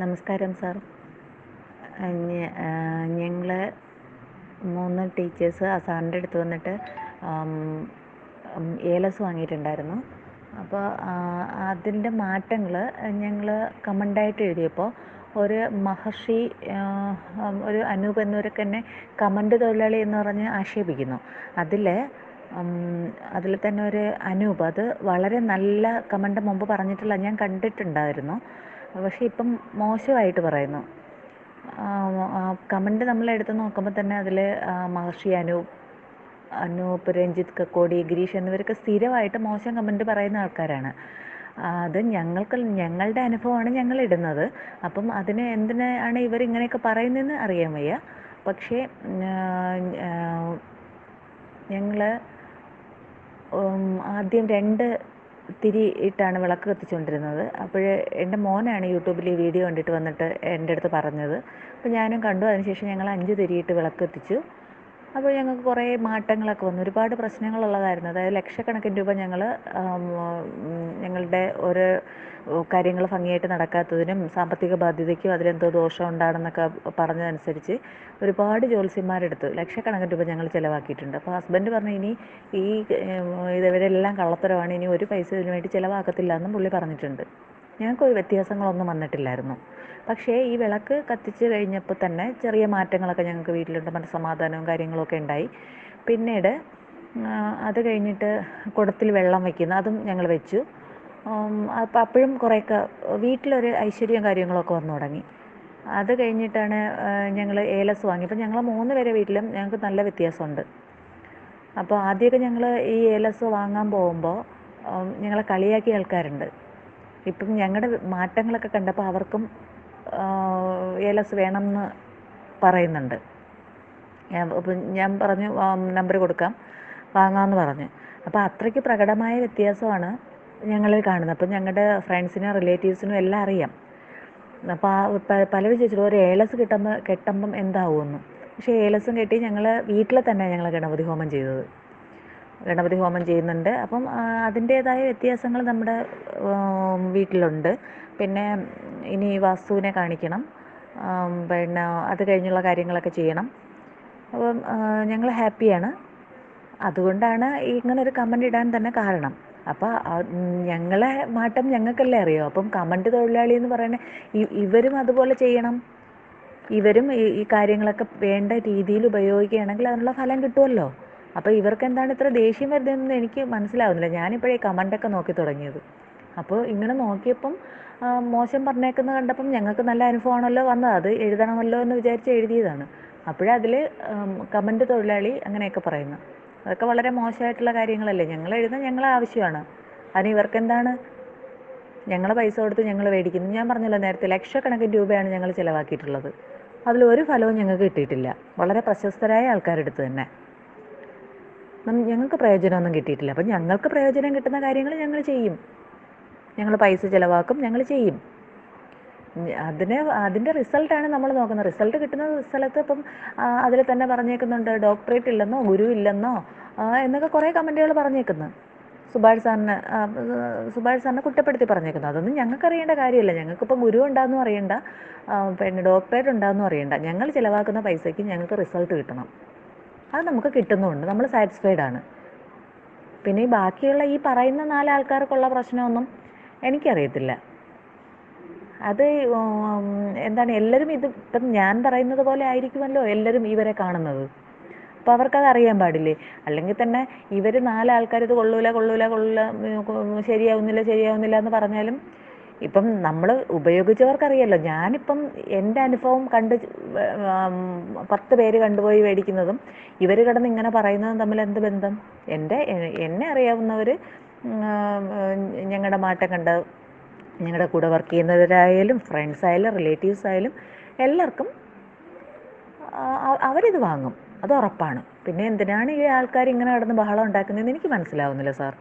നമസ്കാരം സാർ. ഞങ്ങൾ മൂന്ന് ടീച്ചേഴ്സ് ആ സാറിന്റെ അടുത്ത് വന്നിട്ട് ഏലസ് വാങ്ങിയിട്ടുണ്ടായിരുന്നു. അപ്പോൾ അതിന്റെ മാറ്റങ്ങൾ ഞങ്ങൾ കമന്റായിട്ട് എഴുതിയപ്പോൾ ഒരു മഹർഷി ഒരു അനൂപ് എന്നിവരൊക്കെ എന്നെ കമന്റ് തൊഴിലാളി എന്ന് പറഞ്ഞ് ആക്ഷേപിക്കുന്നു. അതിൽ അതിൽ തന്നെ ഒരു അനൂപ് അത് വളരെ നല്ല കമന്റ് മുമ്പ് പറഞ്ഞിട്ടുള്ള ഞാൻ കണ്ടിട്ടുണ്ടായിരുന്നു. പക്ഷേ ഇപ്പം മോശമായിട്ട് പറയുന്നു. കമന്റ് നമ്മൾ എടുത്ത് നോക്കുമ്പോൾ തന്നെ അതിൽ മഹർഷി അനൂപ് അനൂപ് രഞ്ജിത്ത് കക്കോടി ഗിരീഷ് എന്നിവരൊക്കെ സ്ഥിരമായിട്ട് മോശം കമന്റ് പറയുന്ന ആൾക്കാരാണ്. അത് ഞങ്ങൾക്ക് ഞങ്ങളുടെ അനുഭവമാണ് ഞങ്ങൾ ഇടുന്നത്. അപ്പം അതിന് എന്തിനാണ് ഇവർ ഇങ്ങനെയൊക്കെ പറയുന്നതെന്ന് അറിയാൻ വയ്യ. പക്ഷേ ഞങ്ങൾ ആദ്യം രണ്ട് തിരി ഇട്ടാണ് വിളക്ക് കത്തിച്ചുകൊണ്ടിരുന്നത്. അപ്പോൾ എന്റെ മോനാണ് യൂട്യൂബിൽ ഈ വീഡിയോ കണ്ടിട്ട് വന്നിട്ട് എന്റെ അടുത്ത് പറഞ്ഞത്. അപ്പോൾ ഞാനും കണ്ടു. അതിനുശേഷം ഞങ്ങൾ അഞ്ച് തിരിയിട്ട് വിളക്ക് കത്തിച്ചു. അപ്പോൾ ഞങ്ങൾക്ക് കുറേ മാറ്റങ്ങളൊക്കെ വന്നു. ഒരുപാട് പ്രശ്നങ്ങളുള്ളതായിരുന്നു. അതായത് ലക്ഷക്കണക്കിന് രൂപ ഞങ്ങൾ ഞങ്ങളുടെ ഒരു കാര്യങ്ങൾ ഭംഗിയായിട്ട് നടക്കാത്തതിനും സാമ്പത്തിക ബാധ്യതയ്ക്കും അതിലെന്തോ ദോഷം ഉണ്ടാണെന്നൊക്കെ പറഞ്ഞതനുസരിച്ച് ഒരുപാട് ജ്യോത്സ്യന്മാരെടുത്ത്. ലക്ഷക്കണക്കിന് രൂപ ഞങ്ങൾ ചിലവാക്കിയിട്ടുണ്ട്. അപ്പോൾ ഹസ്ബൻഡ് പറഞ്ഞു ഇനി ഈ ഇതവരെല്ലാം കള്ളത്തരമാണ്. ഇനി ഒരു പൈസ ഇതിനു വേണ്ടി ചിലവാക്കത്തില്ല എന്നും പുള്ളി പറഞ്ഞിട്ടുണ്ട്. ഞങ്ങൾക്ക് ഒരു വ്യത്യാസങ്ങളൊന്നും വന്നിട്ടില്ലായിരുന്നു. പക്ഷേ ഈ വിളക്ക് കത്തിച്ച് കഴിഞ്ഞപ്പോൾ തന്നെ ചെറിയ മാറ്റങ്ങളൊക്കെ ഞങ്ങൾക്ക് വീട്ടിലുണ്ട്. മനസ്സമാധാനവും കാര്യങ്ങളൊക്കെ ഉണ്ടായി. പിന്നീട് അത് കഴിഞ്ഞിട്ട് കുടത്തിൽ വെള്ളം വയ്ക്കുന്ന. അതും ഞങ്ങൾ വെച്ചു. അപ്പം അപ്പോഴും കുറേയൊക്കെ വീട്ടിലൊരു ഐശ്വര്യവും കാര്യങ്ങളൊക്കെ വന്നു തുടങ്ങി. അത് കഴിഞ്ഞിട്ടാണ് ഞങ്ങൾ ഏലസ് വാങ്ങി. അപ്പം ഞങ്ങൾ മൂന്ന് പേരെ വീട്ടിലും ഞങ്ങൾക്ക് നല്ല വ്യത്യാസമുണ്ട്. അപ്പോൾ ആദ്യമൊക്കെ ഞങ്ങൾ ഈ ഏലസ് വാങ്ങാൻ പോകുമ്പോൾ ഞങ്ങളെ കളിയാക്കിയ ആൾക്കാരുണ്ട്. ഇപ്പം ഞങ്ങളുടെ മാറ്റങ്ങളൊക്കെ കണ്ടപ്പോൾ അവർക്കും ഏലസ് വേണമെന്ന് പറയുന്നുണ്ട്. അപ്പം ഞാൻ പറഞ്ഞു നമ്പർ കൊടുക്കാം. വാങ്ങാമെന്ന് പറഞ്ഞു. അപ്പോൾ അത്രയ്ക്ക് പ്രകടമായ വ്യത്യാസമാണ് ഞങ്ങളിൽ കാണുന്നത്. അപ്പം ഞങ്ങളുടെ ഫ്രണ്ട്സിനും റിലേറ്റീവ്സിനും എല്ലാം അറിയാം. അപ്പോൾ ആ പലരും ചോദിച്ചിട്ട് ഒരു ഏലസ് കിട്ടുമ്പോൾ കെട്ടുമ്പം എന്താവുമെന്ന്. പക്ഷേ ഏലസും കെട്ടി ഞങ്ങൾ വീട്ടിൽ തന്നെ ഞങ്ങൾ ഗണപതി ഹോമം ചെയ്തത്. ഗണപതി ഹോമം ചെയ്യുന്നുണ്ട്. അപ്പം അതിന്റേതായ വ്യത്യാസങ്ങൾ നമ്മുടെ വീട്ടിലുണ്ട്. പിന്നെ ഇനി വാസ്തുവിനെ കാണിക്കണം. പിന്നെ അത് കഴിഞ്ഞുള്ള കാര്യങ്ങളൊക്കെ ചെയ്യണം. അപ്പം ഞങ്ങൾ ഹാപ്പിയാണ്. അതുകൊണ്ടാണ് ഇങ്ങനെ ഒരു കമന്റ് ഇടാൻ തന്നെ കാരണം. അപ്പോൾ ഞങ്ങളെ മാറ്റം ഞങ്ങൾക്കല്ലേ അറിയോ? അപ്പം കമന്റ് തൊഴിലാളി എന്ന് പറയുന്നത് ഇവരും അതുപോലെ ചെയ്യണം. ഇവരും ഈ കാര്യങ്ങളൊക്കെ വേണ്ട രീതിയിൽ ഉപയോഗിക്കുകയാണെങ്കിൽ അതിനുള്ള ഫലം കിട്ടുമല്ലോ. അപ്പോൾ ഇവർക്ക് എന്താണ് ഇത്ര ദേഷ്യം വരുന്നതെന്ന് എനിക്ക് മനസ്സിലാവുന്നില്ല. ഞാനിപ്പോഴേ കമന്റൊക്കെ നോക്കി തുടങ്ങിയത്. അപ്പോൾ ഇങ്ങനെ നോക്കിയപ്പം മോശം പറഞ്ഞേക്കുന്നത് കണ്ടപ്പം ഞങ്ങൾക്ക് നല്ല അനുഭവമാണല്ലോ വന്നത്. അത് എഴുതണമല്ലോ എന്ന് വിചാരിച്ച് എഴുതിയതാണ്. അപ്പോഴതിൽ കമന്റ് തൊഴിലാളി അങ്ങനെയൊക്കെ പറയുന്നു. അതൊക്കെ വളരെ മോശമായിട്ടുള്ള കാര്യങ്ങളല്ലേ. ഞങ്ങൾ എഴുതുന്ന ഞങ്ങളെ ആവശ്യമാണ്. അതിന് ഇവർക്ക് എന്താണ് ഞങ്ങൾ പൈസ കൊടുത്ത് ഞങ്ങൾ മേടിക്കുന്നു. ഞാൻ പറഞ്ഞല്ലോ നേരത്തെ ലക്ഷക്കണക്കിന് രൂപയാണ് ഞങ്ങൾ ചിലവാക്കിയിട്ടുള്ളത്. അതിലൊരു ഫലവും ഞങ്ങൾക്ക് കിട്ടിയിട്ടില്ല. വളരെ പ്രശസ്തരായ ആൾക്കാരെടുത്ത് തന്നെ. ഞങ്ങൾക്ക് പ്രയോജനമൊന്നും കിട്ടിയിട്ടില്ല. അപ്പം ഞങ്ങൾക്ക് പ്രയോജനം കിട്ടുന്ന കാര്യങ്ങൾ ഞങ്ങൾ ചെയ്യും. ഞങ്ങൾ പൈസ ചിലവാക്കും ഞങ്ങൾ ചെയ്യും. അതിന് അതിന്റെ റിസൾട്ടാണ് നമ്മൾ നോക്കുന്നത്. റിസൾട്ട് കിട്ടുന്ന സ്ഥലത്ത് ഇപ്പം അതിൽ തന്നെ പറഞ്ഞേക്കുന്നുണ്ട് ഡോക്ടറേറ്റ് ഇല്ലെന്നോ ഗുരു ഇല്ലെന്നോ എന്നൊക്കെ കുറേ കമന്റുകൾ പറഞ്ഞേക്കുന്നു. സുഭാഷ് സാറിനെ സുഭാഷ് സാറിനെ കുറ്റപ്പെടുത്തി പറഞ്ഞേക്കുന്നു. അതൊന്നും ഞങ്ങൾക്ക് അറിയേണ്ട കാര്യമില്ല. ഞങ്ങൾക്കിപ്പം ഗുരു ഉണ്ടാകുന്നു അറിയണ്ട പിന്നെ ഡോക്ടറേറ്റ് ഉണ്ടാകുന്നു അറിയണ്ട. ഞങ്ങൾ ചിലവാക്കുന്ന പൈസയ്ക്ക് ഞങ്ങൾക്ക് റിസൾട്ട് കിട്ടണം. അത് നമുക്ക് കിട്ടുന്നുമുണ്ട് നമ്മൾ സാറ്റിസ്ഫൈഡ് ആണ്. പിന്നെ ഈ ബാക്കിയുള്ള ഈ പറയുന്ന നാലാൾക്കാർക്കുള്ള പ്രശ്നമൊന്നും എനിക്കറിയത്തില്ല. അത് എന്താണ് എല്ലാവരും ഇത് ഇപ്പം ഞാൻ പറയുന്നത് പോലെ ആയിരിക്കുമല്ലോ എല്ലാവരും ഇവരെ കാണുന്നത്. അപ്പോൾ അവർക്കത് അറിയാൻ പാടില്ലേ? അല്ലെങ്കിൽ തന്നെ ഇവർ നാലാൾക്കാർ ഇത് കൊള്ളൂല കൊള്ളൂല കൊള്ളൂല ശരിയാവുന്നില്ല ശരിയാവുന്നില്ല എന്ന് പറഞ്ഞാലും ഇപ്പം നമ്മൾ ഉപയോഗിച്ചവർക്കറിയാലോ ഞാനിപ്പം എന്റെ അനുഭവം കണ്ട് പത്ത് പേര് കണ്ടുപോയി മേടിക്കുന്നതും ഇവർ കിടന്ന് ഇങ്ങനെ പറയുന്നതും തമ്മിൽ എന്ത് ബന്ധം? എന്റെ എന്നെ അറിയാവുന്നവർ ഞങ്ങളുടെ മാറ്റം കണ്ട് ഞങ്ങളുടെ കൂടെ വർക്ക് ചെയ്യുന്നവരായാലും ഫ്രണ്ട്സ് ആയാലും റിലേറ്റീവ്സ് ആയാലും എല്ലാവർക്കും അവരിത് വാങ്ങും. അത് ഉറപ്പാണ്. പിന്നെ എന്തിനാണ് ഈ ആൾക്കാർ ഇങ്ങനെ കിടന്ന് ബഹളം ഉണ്ടാക്കുന്നതെന്ന് എനിക്ക് മനസ്സിലാവുന്നില്ല സാർ.